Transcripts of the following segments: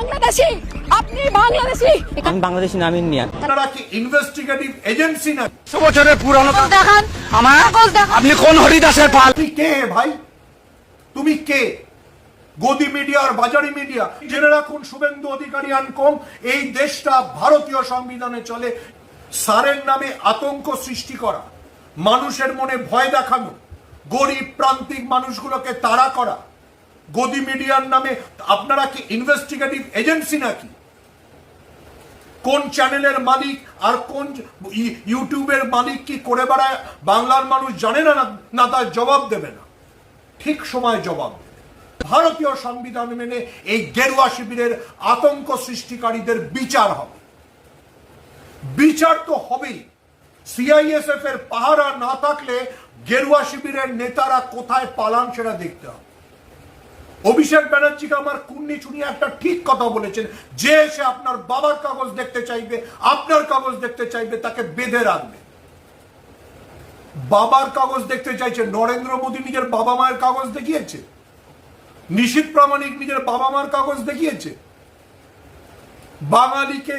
বাংলাদেশি আপনি বাংলাদেশি। আমি বাংলাদেশি নামিন নিয়া আপনারা কি ইনভেস্টিগেটিভ এজেন্সি না? বছরের পুরানো দেখান আমার? আপনি কোন হরিদাসের পাল? তুমি কে ভাই? তুমি কে? গদি মিডিয়া আর বাজারি মিডিয়া জেনে রাখুন শুভেন্দু অধিকারী আনকম এই দেশটা ভারতীয় সংবিধানে চলে। সারের নামে আতঙ্ক সৃষ্টি করা মানুষের মনে ভয় দেখানো গরিব প্রান্তিক মানুষগুলোকে তাড়া করা গদি মিডিয়ার নামে, আপনারা কি ইনভেস্টিগেটিভ এজেন্সি নাকি? কোন চ্যানেলের মালিক আর কোন ইউটিউবের মালিক কি করে বেড়ায়, বাংলার মানুষ জানে না, না- তার জবাব দেবে না। ঠিক সময় জবাব ভারতীয় সংবিধান মেনে এই গেরুয়া শিবিরের আতঙ্ক সৃষ্টিকারীদের বিচার হবে। বিচার তো হবেই। সিআইএসএফ এর পাহারা না থাকলে গেরুয়া শিবিরের নেতারা কোথায় পালান সেটা দেখতে হবে। অভিষেক ব্যানার্জিকে আমার কুন্নি চুনি একটা ঠিক কথা বলেছেন। যে এসে আপনার বাবার কাগজ দেখতে চাইবে, আপনার কাগজ দেখতে চাইবে, তাকে বেঁধে রাখবে। বাবার কাগজ দেখতে চাইছে, নরেন্দ্র মোদী নিজের বাবা মায়ের কাগজ দেখিয়েছে। নিশীত প্রামাণিক নিজের বাবা মার কাগজ দেখিয়েছে। বাঙালিকে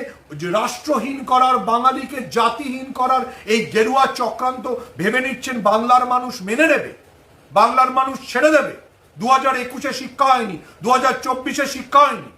রাষ্ট্রহীন করার, বাঙালিকে জাতিহীন করার এই গেরুয়া চক্রান্ত ভেবে নিচ্ছেন বাংলার মানুষ মেনে নেবে, বাংলার মানুষ ছেড়ে দেবে। দু হাজার একুশে শিক্ষা হয়নি দু হাজার চব্বিশে শিক্ষা হয়নি।